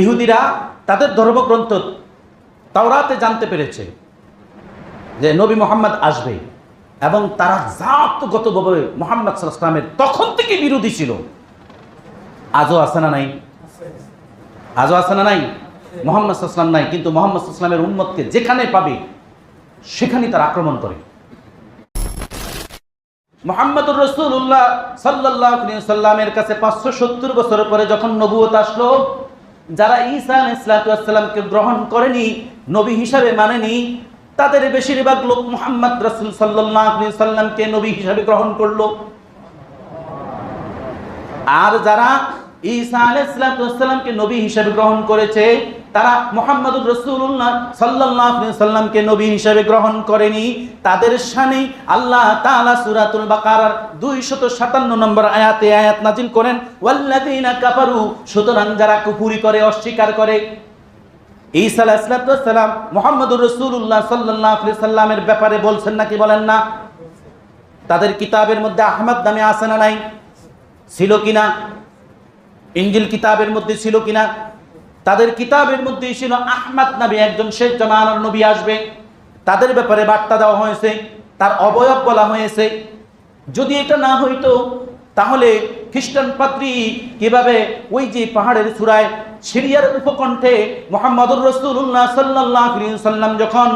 ইহুদিরা তাদের ধর্মগ্রন্থ তাওরাতে জানতে পেরেছে যে নবী মোহাম্মদ আসবে এবং তারা জাতগতভাবে মোহাম্মদ সাল্লামের তখন থেকে বিরোধী ছিল। আজও আছে না নাই? আজও আছে না নাই? মোহাম্মদ সাল্লাম নাই, কিন্তু মোহাম্মদ সাল্লামের উম্মতকে যেখানে পাবে, সেখানেই তারা আক্রমণ করে। মোহাম্মদুর রসুল্লাহ সাল্লাহ সাল্লামের কাছে পাঁচশো সত্তর বছর পরে যখন নবুয়ত আসলো যারা ঈসা ইসলাতামকে গ্রহণ করেনি, নবী হিসাবে মানেনি, তাদের বেশিরভাগ লোক মোহাম্মদ রসুল সাল্লাহ সাল্লামকে নবী হিসাবে গ্রহণ করল। আর যারা ঈসা আলাইসালামকে নবী হিসাবে গ্রহণ করেছে তারা মোহাম্মদুর রসুল্লাহ সাল্লাহ সাল্লামকে নবী হিসেবে গ্রহণ করেনি। তাদের সানে আল্লাহ তাআলা সূরাতুল বাকারার 257 নম্বর আয়াতে আয়াত নাজিল করেন, ওয়াল্লাযীনা কাফারু সুতরাং যারা কুফরি করে, অস্বীকার করে। ঈসা আলাইহিস সালাম মোহাম্মদুর রসুল্লাহ আলাইহি সাল্লামের ব্যাপারে বলছেন নাকি বলেন না? তাদের কিতাবের মধ্যে আহমদ নামে আছে না নাই? ছিল কিনা? ইঞ্জিল কিতাবের মধ্যে ছিল কিনা? তাদের কিতাবের মধ্যে ছিল আহমাদ নবী একজন শেষ জামানার নবী আসবে। তাদের ব্যাপারে বার্তা দেওয়া হয়েছে, তার অবয়ব বলা হয়েছে। যদি এটা না হইতো, তাহলে খ্রিস্টান পাত্রী কীভাবে ওই যে পাহাড়ের চূড়ায় সিরিয়ার উপকণ্ঠে মোহাম্মদুর রসুল্লাহ সাল্লাহ সাল্লাম যখন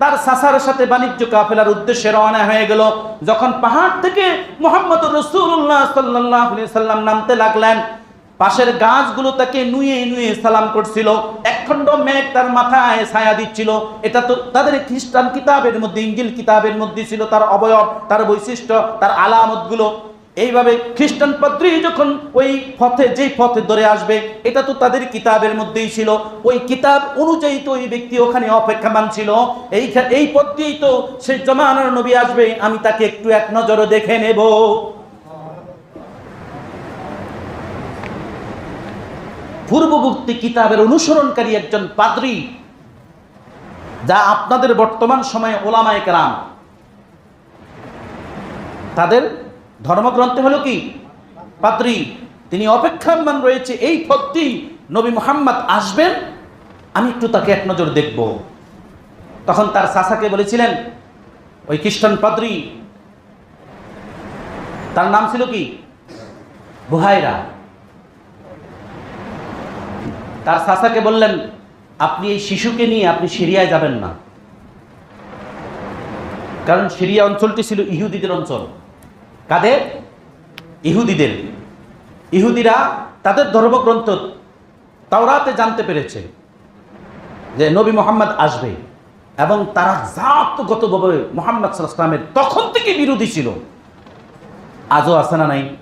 তার সাসার সাথে বাণিজ্য কাফেলার উদ্দেশ্যে রওনা হয়ে গেল, যখন পাহাড় থেকে মোহাম্মদ রসুল্লাহ সাল্লাহ সাল্লাম নামতে লাগলেন পাশের গাছগুলো তাকে নুয়ে নুয়ে সালাম করছিল। একখণ্ড মেঘ তার মাথায় ছায়া দিচ্ছিল। এটা তো তাদের খ্রিস্টান কিতাবের মধ্যে, ইঞ্জিল কিতাবের মধ্যে ছিল তার অবয়ব, তার বৈশিষ্ট্য, তার আলামতগুলো। এইভাবে খ্রিস্টান পাদ্রী যখন ওই পথে, যেই পথে ধরে আসবে, এটা তো তাদের কিতাবের মধ্যেই ছিল। ওই কিতাব অনুযায়ী তো ওই ব্যক্তি ওখানে অপেক্ষামান ছিল। এই এই পথ দিয়েই তো সে জমানার নবী আসবে, আমি তাকে একটু এক নজরে দেখে নেব। পূর্ববর্তী কিতাবের অনুসরণকারী একজন পাদ্রী, যা আপনাদের বর্তমান সময়ে ওলামায় কেরাম। তাদের ধর্মগ্রন্থে হলো কি? পাদ্রী, তিনি অপেক্ষামান রয়েছে, এই পথটি নবী মোহাম্মদ আসবেন, আমি একটু তাকে এক নজর দেখব। তখন তার সাসাকে বলেছিলেন, ওই খ্রিস্টান পাদ্রী, তার নাম ছিল কি? বুহাইরা। তার সাসাকে বললেন, আপনি এই শিশুকে নিয়ে আপনি সিরিয়ায় যাবেন না। কারণ সিরিয়া অঞ্চলটি ছিল ইহুদিদের অঞ্চল। কাদের? ইহুদিদের। ইহুদিরা তাদের ধর্মগ্রন্থ তাওরাতে জানতে পেরেছে যে নবী মোহাম্মদ আসবে এবং তারা জাতগতভাবে মোহাম্মদ সাল্লামের তখন থেকে বিরোধী ছিল। আজও আছে না নাই?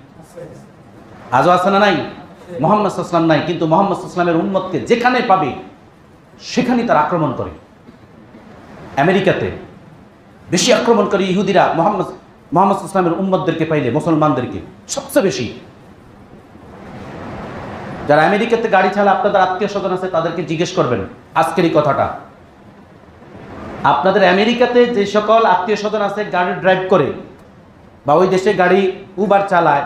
আজও আছে না নাই? মোহাম্মদ সাল্লাম নাই, কিন্তু মোহাম্মদ সাল্লামের উম্মতকে যেখানে পাবে, সেখানেই তারা আক্রমণ করে। আমেরিকাতে বেশি আক্রমণ করে ইহুদিরা মোহাম্মদ মোহাম্মদ ইসলামের উম্মদদেরকে পাইলে, মুসলমানদেরকে সবচেয়ে বেশি। যারা আমেরিকাতে গাড়ি ছাড়া আপনাদের আত্মীয় স্বজন আছে, তাদেরকে জিজ্ঞেস করবেন, আজকের এই কথাটা। আপনাদের আমেরিকাতে যে সকল আত্মীয় স্বজন আছে, গাড়ি ড্রাইভ করে, বা ওই দেশে গাড়ি উবার চালায়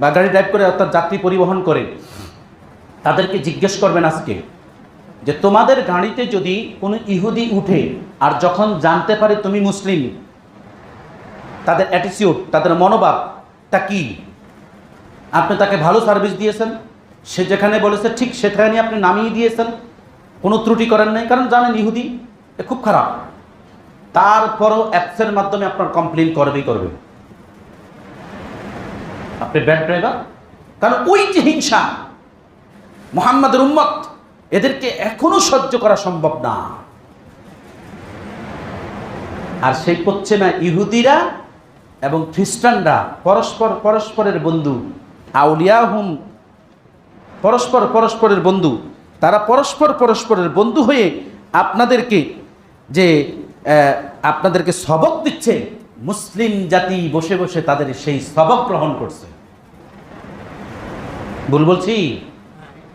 বা গাড়ি ড্রাইভ করে অর্থাৎ যাত্রী পরিবহন করে, তাদেরকে জিজ্ঞেস করবেন আজকে যে তোমাদের গাড়িতে যদি কোনো ইহুদি উঠে আর যখন জানতে পারে তুমি মুসলিম, তাদের অ্যাটিটিউড তাদের মনোভাবটা কি? আপনি তাকে ভালো সার্ভিস দিয়েছেন, সে যেখানে বলেছে ঠিক সেখানে আপনি নামিয়ে দিয়েছেন, কোনো ত্রুটি করেন নাই, কারণ জানেন ইহুদি, এ খুব খারাপ। তারপরও অ্যাপসের মাধ্যমে আপনার কমপ্লেন করবেই করবে আপনি ব্যাড ড্রাইভার? কারণ ওই যে হিংসা, মোহাম্মদের উম্মত, এদেরকে এখনও সহ্য করা সম্ভব না। আর সেই করছে না ইহুদিরা এবং খ্রিস্টানরা পরস্পর পরস্পরের বন্ধু আউলিয়া হুম পরস্পর পরস্পরের বন্ধু, তারা পরস্পর পরস্পরের বন্ধু হয়ে আপনাদেরকে যে আপনাদেরকে সবক দিচ্ছে মুসলিম জাতি বসে বসে তাদের সেই সবক গ্রহণ করছে। ভুল বলছি?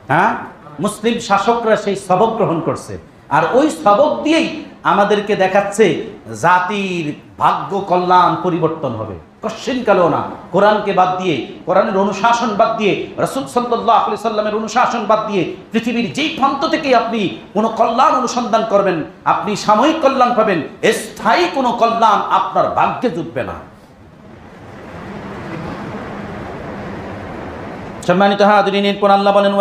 হ্যাঁ? মুসলিম শাসকরা সেই সবক গ্রহণ করছে। আর ওই সবক দিয়েই আমাদেরকে দেখাচ্ছে জাতির ভাগ্য কল্যাণ পরিবর্তন হবে। কশ্চিন কালেও না। কোরআনকে বাদ দিয়ে, কোরআনের অনুশাসন বাদ দিয়ে, রসুল সাল্লাহ আলি সাল্লামের অনুশাসন বাদ দিয়ে পৃথিবীর যেই প্রান্ত থেকে আপনি কোনো কল্যাণ অনুসন্ধান করবেন, আপনি সাময়িক কল্যাণ পাবেন, স্থায়ী কোনো কল্যাণ আপনার ভাগ্যে জুটবে না। সম্মানিত হাজরিন, এরপর আল্লাহ বলেন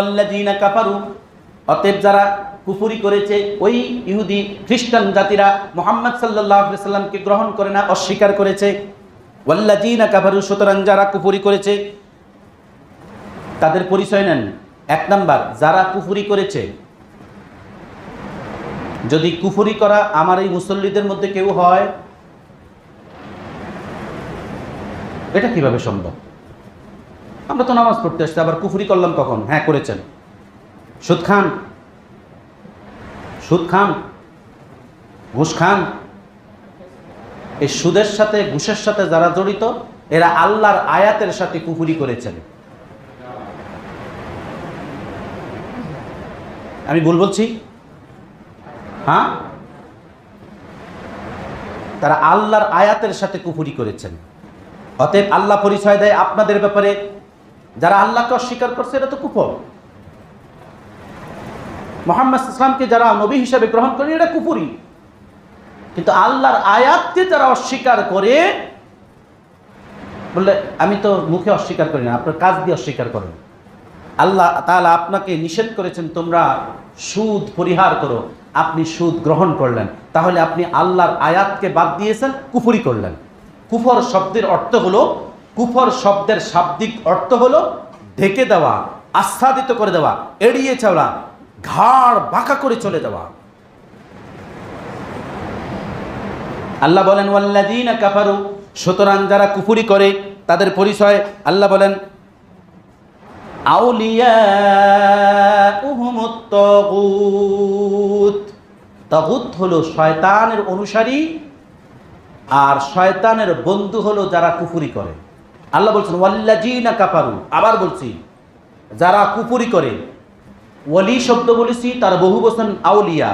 অতএব যারা কুফুরি করেছে, ওই ইহুদি খ্রিস্টান জাতিরা মোহাম্মদ আলাইহি সাল্লামকে গ্রহণ করে না, অস্বীকার করেছে। ওয়াল্লাযীনা কাফারু, সুতরাং যারা কুফুরি করেছে, তাদের পরিচয় নেন। এক নাম্বার, যারা কুফুরি করেছে, যদি কুফুরি করা আমার এই মুসল্লিদের মধ্যে কেউ হয়, এটা কীভাবে সম্ভব? আমরা তো নামাজ পড়তে আসছি, আবার কুফুরি করলাম কখন? হ্যাঁ করেছেন। সুদ খান। সুদ খান, ঘুষ খান। এই সুদের সাথে, ঘুষের সাথে যারা জড়িত, এরা আল্লাহর আয়াতের সাথে কুফুরি করেছেন। আমি ভুল বলছি? হ্যাঁ? তারা আল্লাহর আয়াতের সাথে কুফুরি করেছেন। অতএব আল্লাহ পরিচয় দেয় আপনাদের ব্যাপারে। যারা আল্লাহকে অস্বীকার করছে এটা তো কুফর। মোহাম্মদ ইসলামকে যারা নবী হিসাবে গ্রহণ করে এটা কুপুরি কিন্তু আল্লাহর আয়াতকে যারা অস্বীকার করে, বললে, আমি তো মুখে অস্বীকার করি না, আপনার কাজ দিয়ে অস্বীকার করেন। আল্লাহ তাহলে আপনাকে নিষেধ করেছেন, তোমরা সুদ পরিহার করো, আপনি সুদ গ্রহণ করলেন। তাহলে আপনি আল্লাহর আয়াতকে বাদ দিয়েছেন, কুফুরি করলেন। কুফর শব্দের অর্থ হলো, কুফর শব্দের শাব্দিক অর্থ হলো, ঢেকে দেওয়া, আচ্ছাদিত করে দেওয়া, এড়িয়ে চলা ঘাড় বাঁকা করে চলে যাওয়া। আল্লাহ বলেন, ওয়াল্লাযীনা কাফারু সুতরাং যারা কুফুরি করে, তাদের পরিচয় আল্লাহ বলেন তাগুত হলো শয়তানের অনুসারী, আর শয়তানের বন্ধু হলো যারা কুফুরি করে। আল্লাহ বলছেন, ওয়াল্লাযীনা কাফারু আবার বলছি, যারা কুপুরি করে ওয়ালি শব্দ বলেছি, তার বহু বচন আউলিয়া।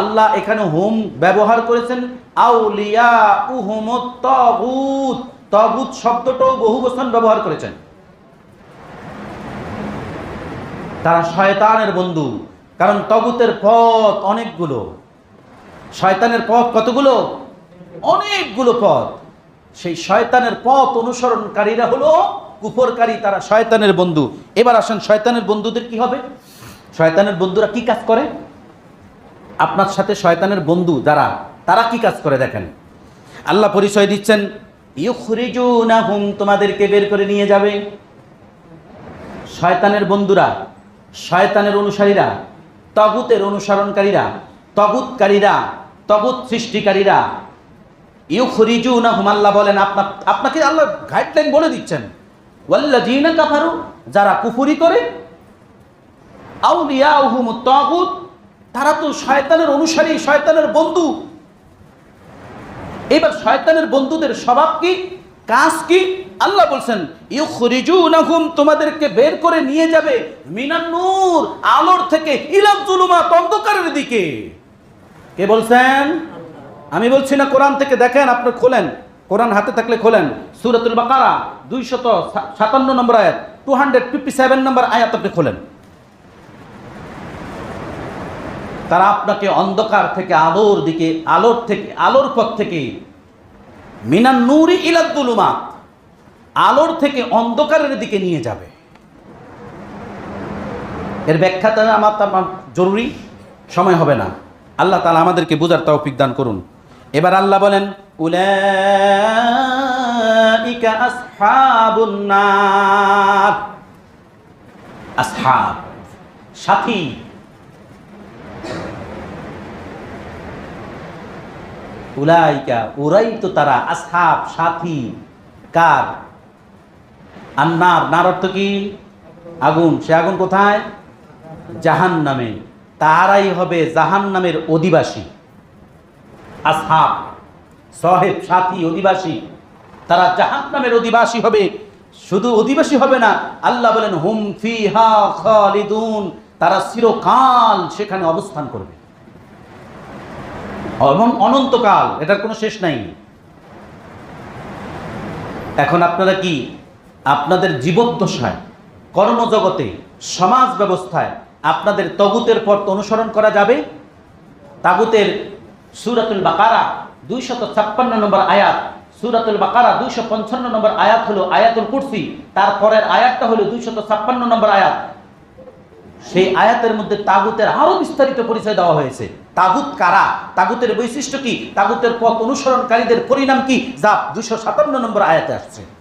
আল্লাহ এখানে হোম ব্যবহার করেছেন আউলিয়া উহুমত তগুত তগুত শব্দটাও বহু বচন ব্যবহার করেছেন। তারা শয়তানের বন্ধু, কারণ তগুতের পথ অনেকগুলো। শয়তানের পথ কতগুলো? অনেকগুলো পথ। সেই শয়তানের পথ অনুসরণকারীরা হলো কুফরকারী, তারা শয়তানের বন্ধু। এবার আসেন শয়তানের বন্ধুদের কি হবে? শয়তানের বন্ধুরা কি কাজ করে? আপনার সাথে শয়তানের বন্ধু যারা, তারা কি কাজ করে দেখেন? আল্লাহ পরিচয় দিচ্ছেন হুম তোমাদেরকে বের করে নিয়ে যাবে। শয়তানের বন্ধুরা, শয়তানের অনুসারীরা, তগুতের অনুসরণকারীরা, তগুতকারীরা, তগুত সৃষ্টিকারীরা, ইউখরিজুনাহুম আল্লাহ বলেন, আপনার, আপনাকে আল্লাহ গাইডলাইন বলে দিচ্ছেন। ওয়াল্লাযীনা কাফারু যারা কুফরি করে আউলিয়াহুম তাগুত তারা তো শয়তানের অনুসারী, শয়তানের বন্ধু। এবার শয়তানের বন্ধুদের স্বভাব কি? কাজ কি? আল্লাহ বলছেন, ইউখরিজুনাহুম, তোমাদেরকে বের করে নিয়ে যাবে মিনান নূর, আলোর থেকে ইলাল জুলুমাত অন্ধকারের দিকে। কে বলছেন? আমি বলছি না, কোরআন থেকে দেখেন আপনি খোলেন। কোরআন হাতে থাকলে খোলেন। সূরাতুল বাকারা 257 নম্বর আয়াত 257 নম্বর আয়াত আপনি খোলেন। তারা আপনাকে অন্ধকার থেকে আলোর দিকে, আলোর থেকে, আলোর পথ থেকে, মিনান নূরি ইলাদ্দুলুমা আলোর থেকে অন্ধকারের দিকে নিয়ে যাবে। এর ব্যাখ্যাটা আমার আমার জরুরি, সময় হবে না। আল্লাহ তালা আমাদেরকে বোঝার তৌফিক দান করুন। এবার আল্লাহ বলেন আসহাব, সাথী। উলাইকা ওরাই তো তারা, আসহাব, সাথী, কার? আন্নার, নার অর্থ কি? আগুন। সে আগুন কোথায়? জাহান নামে তারাই হবে জাহান নামের অধিবাসী। আসহাব, সহেব, সাথী, অধিবাসী। তারা জাহান নামের অধিবাসী হবে। শুধু অধিবাসী হবে না, আল্লাহ বলেন, হুম ফি ফিহা খালিদুন। তারা চিরকাল সেখানে অবস্থান করবে। এবং অনন্তকাল, এটার কোনো শেষ নাই। এখন আপনারা কি আপনাদের জীবদ্দশায়, কর্মজগতে, সমাজ ব্যবস্থায় আপনাদের তগুতের পথ অনুসরণ করা যাবে? তাগুতের সুরাতুল বাকারা, দুইশত ছাপ্পান্ন নম্বর আয়াত, সুরাতুল বাকারা দুইশো পঞ্চান্ন নম্বর আয়াত হলো আয়াতুল কুরসি, তারপরের আয়াতটা হলো দুইশত ছাপ্পান্ন নম্বর আয়াত। সেই আয়াতের মধ্যে তাগুতের আরও বিস্তারিত পরিচয় দেওয়া হয়েছে। তাগুত কারা? তাগুতের বৈশিষ্ট্য কি? তাগুতের পথ অনুসরণকারীদের পরিণাম কি? যা দুশো সাতান্ন নম্বর আয়াতে আসছে।